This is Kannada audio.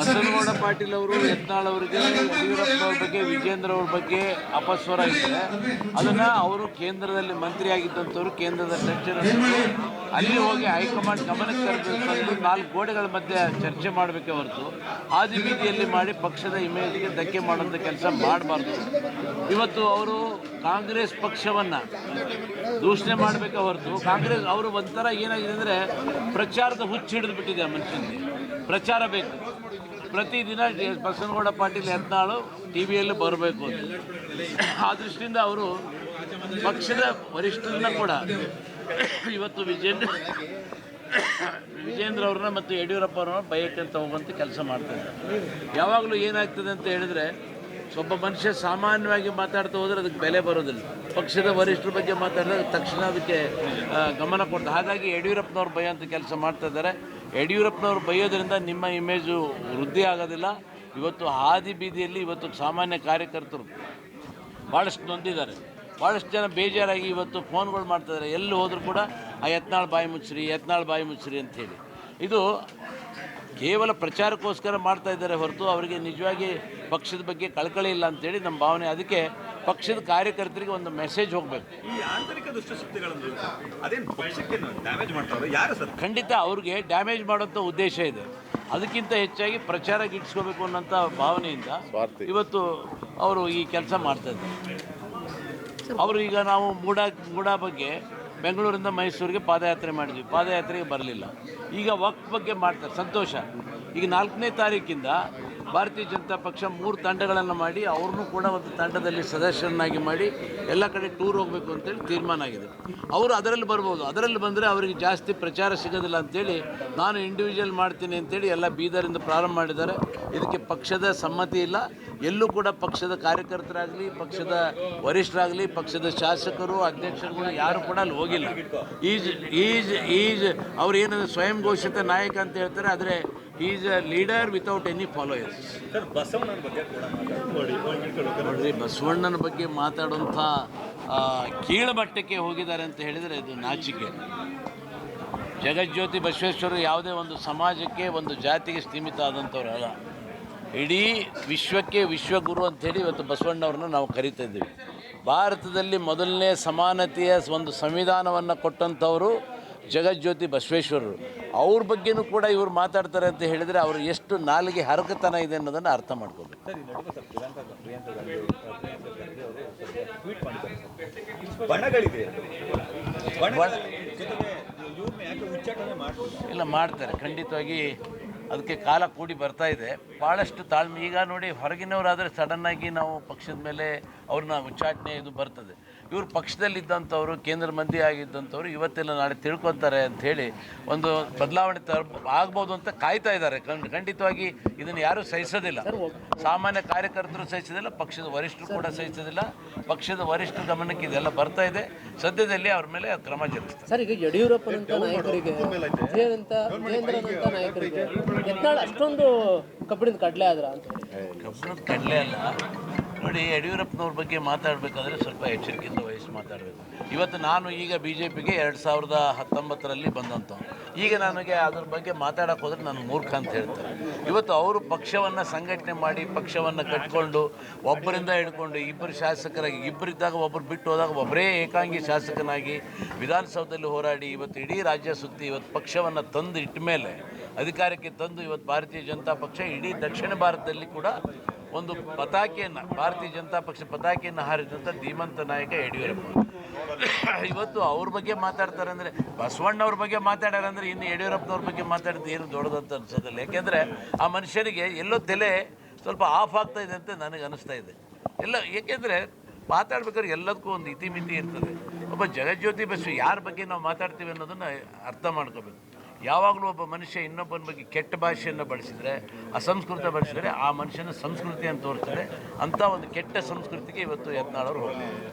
ಬಸನಗೌಡ ಪಾಟೀಲ್ ಅವರು ಯತ್ನಾಳ್ ಅವರಿಗೆ, ಯಡಿಯೂರಪ್ಪ ಅವ್ರ ಬಗ್ಗೆ, ವಿಜೇಂದ್ರ ಅವ್ರ ಬಗ್ಗೆ ಅಪಸ್ವರ ಇದೆ. ಅದನ್ನು ಅವರು ಕೇಂದ್ರದಲ್ಲಿ ಮಂತ್ರಿ ಆಗಿದ್ದಂಥವ್ರು ಕೇಂದ್ರದ ಚರ್ಚೆ ಅಲ್ಲಿ ಹೋಗಿ ಹೈಕಮಾಂಡ್ ಗಮನಕ್ಕೆ ತರಬೇಕು ನಾಲ್ಕು ಗೋಡೆಗಳ ಮಧ್ಯೆ ಚರ್ಚೆ ಮಾಡಬೇಕೆ ಹೊರತು. ಆದಿ ಬೀದಿಯಲ್ಲಿ ಮಾಡಿ ಪಕ್ಷದ ಇಮೇಜ್ಗೆ ಧಕ್ಕೆ ಮಾಡುವಂಥ ಕೆಲಸ ಮಾಡಬಾರ್ದು. ಇವತ್ತು ಅವರು ಕಾಂಗ್ರೆಸ್ ಪಕ್ಷವನ್ನು ದೂಷಣೆ ಮಾಡಬೇಕೆ ಹೊರತು. ಕಾಂಗ್ರೆಸ್ ಅವರು ಒಂಥರ ಏನಾಗಿದೆ ಅಂದರೆ ಪ್ರಚಾರದ ಹುಚ್ಚಿಡಿದು ಬಿಟ್ಟಿದೆ ಆ ಮನುಷ್ಯನಿಗೆ. ಪ್ರಚಾರ ಬೇಕು. ಪ್ರತಿದಿನ ಬಸನಗೌಡ ಪಾಟೀಲ್ ಯತ್ನಾಳು ಟಿ ವಿಯಲ್ಲಿ ಬರಬೇಕು ಆ ದೃಷ್ಟಿಯಿಂದ ಅವರು ಪಕ್ಷದ ವರಿಷ್ಠರನ್ನ ಕೂಡ ಇವತ್ತು ವಿಜೇಂದ್ರ ವಿಜೇಂದ್ರ ಅವ್ರನ್ನ ಮತ್ತು ಯಡಿಯೂರಪ್ಪ ಅವ್ರನ್ನ ಬಯಕಂತ ಹೋಗುವಂಥ ಕೆಲಸ ಮಾಡ್ತಾ ಇದ್ದಾರೆ. ಯಾವಾಗಲೂ ಏನಾಗ್ತದೆ ಅಂತ ಹೇಳಿದ್ರೆ ಒಬ್ಬ ಮನುಷ್ಯ ಸಾಮಾನ್ಯವಾಗಿ ಮಾತಾಡ್ತಾ ಹೋದ್ರೆ ಅದಕ್ಕೆ ಬೆಲೆ ಬರೋದಿಲ್ಲ. ಪಕ್ಷದ ವರಿಷ್ಠರ ಬಗ್ಗೆ ಮಾತಾಡಿದ್ರೆ ತಕ್ಷಣ ಅದಕ್ಕೆ ಗಮನ ಕೊಡ್ತಾರೆ. ಹಾಗಾಗಿ ಯಡಿಯೂರಪ್ಪನವ್ರು ಅಂತ ಕೆಲಸ ಮಾಡ್ತಾ ಇದ್ದಾರೆ. ಯಡಿಯೂರಪ್ಪನವ್ರು ಬೈಯೋದ್ರಿಂದ ನಿಮ್ಮ ಇಮೇಜು ವೃದ್ಧಿ ಆಗೋದಿಲ್ಲ. ಇವತ್ತು ಹಾದಿ ಬೀದಿಯಲ್ಲಿ ಇವತ್ತು ಸಾಮಾನ್ಯ ಕಾರ್ಯಕರ್ತರು ಭಾಳಷ್ಟು ನೊಂದಿದ್ದಾರೆ. ಭಾಳಷ್ಟು ಜನ ಬೇಜಾರಾಗಿ ಇವತ್ತು ಫೋನ್ಗಳು ಮಾಡ್ತಿದ್ದಾರೆ ಎಲ್ಲಿ ಹೋದರೂ ಕೂಡ ಆ ಯತ್ನಾಳ್ ಬಾಯಿ ಮುಚ್ಚ್ರಿ, ಯತ್ನಾಳ್ ಬಾಯಿ ಮುಚ್ಚ್ರಿ ಅಂಥೇಳಿ ಇದು ಕೇವಲ ಪ್ರಚಾರಕ್ಕೋಸ್ಕರ ಮಾಡ್ತಾ ಇದ್ದಾರೆ ಹೊರತು ಅವರಿಗೆ ನಿಜವಾಗಿ ಪಕ್ಷದ ಬಗ್ಗೆ ಕಳಕಳಿ ಇಲ್ಲ ಅಂತೇಳಿ ನಮ್ಮ ಭಾವನೆ. ಅದಕ್ಕೆ ಪಕ್ಷದ ಕಾರ್ಯಕರ್ತರಿಗೆ ಒಂದು ಮೆಸೇಜ್ ಹೋಗಬೇಕು. ಈ ಆಂತರಿಕ ದುಷ್ಟಶಕ್ತಿಗಳನ್ನು ಅದೇನು ಪಕ್ಷಕ್ಕೆ ಡ್ಯಾಮೇಜ್ ಮಾಡ್ತಾರೆ ಯಾರು ಸರ್? ಖಂಡಿತ ಅವ್ರಿಗೆ ಡ್ಯಾಮೇಜ್ ಮಾಡುವಂಥ ಉದ್ದೇಶ ಇದೆ. ಅದಕ್ಕಿಂತ ಹೆಚ್ಚಾಗಿ ಪ್ರಚಾರ ಗಿಟ್ಟಿಸ್ಕೋಬೇಕು ಅನ್ನೋಂಥ ಭಾವನೆಯಿಂದ ಇವತ್ತು ಅವರು ಈ ಕೆಲಸ ಮಾಡ್ತಾ ಇದ್ದಾರೆ. ಅವರು ಈಗ ನಾವು ಮೂಡ ಮೂಡ ಬಗ್ಗೆ ಬೆಂಗಳೂರಿಂದ ಮೈಸೂರಿಗೆ ಪಾದಯಾತ್ರೆ ಮಾಡಿದ್ವಿ. ಪಾದಯಾತ್ರೆಗೆ ಬರಲಿಲ್ಲ. ಈಗ ವಕ್ ಬಗ್ಗೆ ಮಾಡ್ತಾರೆ. ಸಂತೋಷ. ಈಗ ನಾಲ್ಕನೇ ತಾರೀಕಿಂದ ಭಾರತೀಯ ಜನತಾ ಪಕ್ಷ ಮೂರು ತಂಡಗಳನ್ನು ಮಾಡಿ, ಅವ್ರನ್ನೂ ಕೂಡ ಒಂದು ತಂಡದಲ್ಲಿ ಸದಸ್ಯರನ್ನಾಗಿ ಮಾಡಿ ಎಲ್ಲ ಕಡೆ ಟೂರ್ ಹೋಗಬೇಕು ಅಂತೇಳಿ ತೀರ್ಮಾನ ಆಗಿದೆ. ಅವರು ಅದರಲ್ಲಿ ಬರ್ಬೋದು. ಅದರಲ್ಲಿ ಬಂದರೆ ಅವರಿಗೆ ಜಾಸ್ತಿ ಪ್ರಚಾರ ಸಿಗೋದಿಲ್ಲ ಅಂತೇಳಿ ನಾನು ಇಂಡಿವಿಜುವಲ್ ಮಾಡ್ತೀನಿ ಅಂತೇಳಿ ಎಲ್ಲ ಬೀದರಿಂದ ಪ್ರಾರಂಭ ಮಾಡಿದ್ದಾರೆ. ಇದಕ್ಕೆ ಪಕ್ಷದ ಸಮ್ಮತಿ ಇಲ್ಲ. ಎಲ್ಲೂ ಕೂಡ ಪಕ್ಷದ ಕಾರ್ಯಕರ್ತರಾಗಲಿ, ಪಕ್ಷದ ವರಿಷ್ಠರಾಗಲಿ, ಪಕ್ಷದ ಶಾಸಕರು, ಅಧ್ಯಕ್ಷರುಗಳು ಯಾರು ಕೂಡ ಅಲ್ಲಿ ಹೋಗಿಲ್ಲ. ಈಜ್ ಈಜ್ ಈಜ್, ಅವ್ರು ಏನಂದ್ರೆ ಸ್ವಯಂ ಘೋಷಿತ ನಾಯಕ ಅಂತ ಹೇಳ್ತಾರೆ, ಆದರೆ is a leader without any followers sir ಬಸವಣ್ಣನ ಬಗ್ಗೆ ನೋಡ್ರಿ ಬಸವಣ್ಣನ ಬಗ್ಗೆ ಮಾತಾಡುವಂಥ ಕೀಳುಮಟ್ಟಕ್ಕೆ ಹೋಗಿದ್ದಾರೆ ಅಂತ ಹೇಳಿದರೆ ಇದು ನಾಚಿಕೆ. ಜಗಜ್ಯೋತಿ ಬಸವೇಶ್ವರರು ಯಾವುದೇ ಒಂದು ಸಮಾಜಕ್ಕೆ ಒಂದು ಜಾತಿಗೆ ಸೀಮಿತ ಆದಂಥವ್ರು ಅಲ್ಲ. ಇಡೀ ವಿಶ್ವಕ್ಕೆ ವಿಶ್ವಗುರು ಅಂಥೇಳಿ ಇವತ್ತು ಬಸವಣ್ಣವ್ರನ್ನ ನಾವು ಕರಿತಾ ಇದ್ದೀವಿ. ಭಾರತದಲ್ಲಿ ಮೊದಲನೇ ಸಮಾನತೆಯ ಒಂದು ಸಂವಿಧಾನವನ್ನು ಕೊಟ್ಟಂಥವರು ಜಗಜ್ಯೋತಿ ಬಸವೇಶ್ವರರು ಅವ್ರ ಬಗ್ಗೆನೂ ಕೂಡ ಇವರು ಮಾತಾಡ್ತಾರೆ ಅಂತ ಹೇಳಿದರೆ ಅವರು ಎಷ್ಟು ನಾಲಿಗೆ ಹರಕತನ ಇದೆ ಅನ್ನೋದನ್ನು ಅರ್ಥ ಮಾಡ್ಕೋಬೇಕು. ಇಲ್ಲ ಮಾಡ್ತಾರೆ. ಖಂಡಿತವಾಗಿ ಅದಕ್ಕೆ ಕಾಲ ಕೂಡಿ ಬರ್ತಾ ಇದೆ. ಭಾಳಷ್ಟು ತಾಳ್ಮೆ ಈಗ ನೋಡಿ ಹೊರಗಿನವರಾದರೆ ಸಡನ್ನಾಗಿ ನಾವು ಪಕ್ಷದ ಮೇಲೆ ಅವ್ರನ್ನ ಉಚ್ಚಾಟನೆ ಇದು ಬರ್ತದೆ. ಇವರು ಪಕ್ಷದಲ್ಲಿದ್ದಂಥವ್ರು ಕೇಂದ್ರ ಮಂದಿ ಆಗಿದ್ದಂಥವ್ರು ಇವತ್ತೆಲ್ಲ ನಾಳೆ ತಿಳ್ಕೊತಾರೆ ಹೇಳಿ ಒಂದು ಬದಲಾವಣೆ ತರ ಆಗ್ಬೋದು ಅಂತ ಕಾಯ್ತಾ ಇದ್ದಾರೆ. ಕಂಡ್ ಖಂಡಿತವಾಗಿ ಇದನ್ನು ಯಾರೂ ಸಹಿಸೋದಿಲ್ಲ. ಸಾಮಾನ್ಯ ಕಾರ್ಯಕರ್ತರು ಸಹಿಸೋದಿಲ್ಲ ಪಕ್ಷದ ವರಿಷ್ಠರು ಕೂಡ ಸಹಿಸೋದಿಲ್ಲ. ಪಕ್ಷದ ವರಿಷ್ಠ ಗಮನಕ್ಕೆ ಇದೆಲ್ಲ ಬರ್ತಾ ಇದೆ. ಸದ್ಯದಲ್ಲಿ ಅವ್ರ ಮೇಲೆ ಕ್ರಮ ಜರುಗಿಸ್ತಾರೆ. ಸರ್ ಈಗ ಯಡಿಯೂರಪ್ಪ ನಾಯಕರಿಗೆ ಅಷ್ಟೊಂದು ಕಬ್ಬಿಣದ ಕಡಲೆ ಆದ್ರ ಅಂತ. ಕಬ್ಬಣದ ಕಡಲೆ ಅಲ್ಲ. ನೋಡಿ ಯಡಿಯೂರಪ್ಪನವ್ರ ಬಗ್ಗೆ ಮಾತಾಡಬೇಕಾದ್ರೆ ಸ್ವಲ್ಪ ಎಚ್ಚರಿಕೆಯಿಂದ ವಹಿಸಿ ಮಾತಾಡಬೇಕು. ಇವತ್ತು ನಾನು ಈಗ ಬಿ ಜೆ ಪಿಗೆ ಎರಡು ಸಾವಿರದ ಹತ್ತೊಂಬತ್ತರಲ್ಲಿ ಬಂದಂಥ ಈಗ ನನಗೆ ಅದ್ರ ಬಗ್ಗೆ ಮಾತಾಡೋಕೆ ಹೋದರೆ ನಾನು ಮೂರ್ಖ ಅಂತ ಹೇಳ್ತಾರೆ ಇವತ್ತು ಅವರು ಪಕ್ಷವನ್ನು ಸಂಘಟನೆ ಮಾಡಿ, ಪಕ್ಷವನ್ನು ಕಟ್ಕೊಂಡು, ಒಬ್ಬರಿಂದ ಹಿಡ್ಕೊಂಡು, ಇಬ್ಬರು ಶಾಸಕರಾಗಿ, ಇಬ್ಬರಿದ್ದಾಗ ಒಬ್ಬರು ಬಿಟ್ಟು ಹೋದಾಗ ಒಬ್ಬರೇ ಏಕಾಂಗಿ ಶಾಸಕನಾಗಿ ವಿಧಾನಸೌಧದಲ್ಲಿ ಹೋರಾಡಿ ಇವತ್ತು ಇಡೀ ರಾಜ್ಯ ಸುತ್ತಿ ಇವತ್ತು ಪಕ್ಷವನ್ನು ತಂದು ಇಟ್ಟ ಮೇಲೆ, ಅಧಿಕಾರಕ್ಕೆ ತಂದು ಇವತ್ತು ಭಾರತೀಯ ಜನತಾ ಪಕ್ಷ ಇಡೀ ದಕ್ಷಿಣ ಭಾರತದಲ್ಲಿ ಕೂಡ ಒಂದು ಪತಾಕೆಯನ್ನು, ಭಾರತೀಯ ಜನತಾ ಪಕ್ಷ ಪತಾಕೆಯನ್ನು ಹಾರಿದಂಥ ಧೀಮಂತ ನಾಯಕ ಯಡಿಯೂರಪ್ಪ. ಇವತ್ತು ಅವ್ರ ಬಗ್ಗೆ ಮಾತಾಡ್ತಾರೆ ಅಂದರೆ ಬಸವಣ್ಣವ್ರ ಬಗ್ಗೆ ಮಾತಾಡ್ಯಾರ ಅಂದರೆ ಇನ್ನು ಯಡಿಯೂರಪ್ಪನವ್ರ ಬಗ್ಗೆ ಮಾತಾಡಿದ್ದು ಏನು ದೊಡ್ಡದಂತ ಅನ್ಸೋದಿಲ್ಲ. ಯಾಕೆಂದರೆ ಆ ಮನುಷ್ಯನಿಗೆ ಎಲ್ಲೋ ತಲೆ ಸ್ವಲ್ಪ ಆಫ್ ಆಗ್ತಾ ಇದೆ ಅಂತ ನನಗೆ ಅನಿಸ್ತಾ ಇದೆ. ಎಲ್ಲ ಏಕೆಂದರೆ ಮಾತಾಡ್ಬೇಕಾದ್ರೆ ಎಲ್ಲದಕ್ಕೂ ಒಂದು ಇತಿಮಿತಿ ಇರ್ತದೆ. ಒಬ್ಬ ಜಗಜ್ಯೋತಿ ಬಸ್ಸು ಯಾರ ಬಗ್ಗೆ ನಾವು ಮಾತಾಡ್ತೀವಿ ಅನ್ನೋದನ್ನು ಅರ್ಥ ಮಾಡ್ಕೋಬೇಕು. ಯಾವಾಗಲೂ ಒಬ್ಬ ಮನುಷ್ಯ ಇನ್ನೊಬ್ಬನ ಬಗ್ಗೆ ಕೆಟ್ಟ ಭಾಷೆಯನ್ನು ಬಳಸಿದರೆ, ಅಸಂಸ್ಕೃತ ಬಳಸಿದರೆ ಆ ಮನುಷ್ಯನ ಸಂಸ್ಕೃತಿ ಅಂತ ತೋರಿಸ್ತದೆ. ಅಂಥ ಒಂದು ಕೆಟ್ಟ ಸಂಸ್ಕೃತಿಗೆ ಇವತ್ತು ಯತ್ನಾಳವರು ಹೋಗ್ತಾರೆ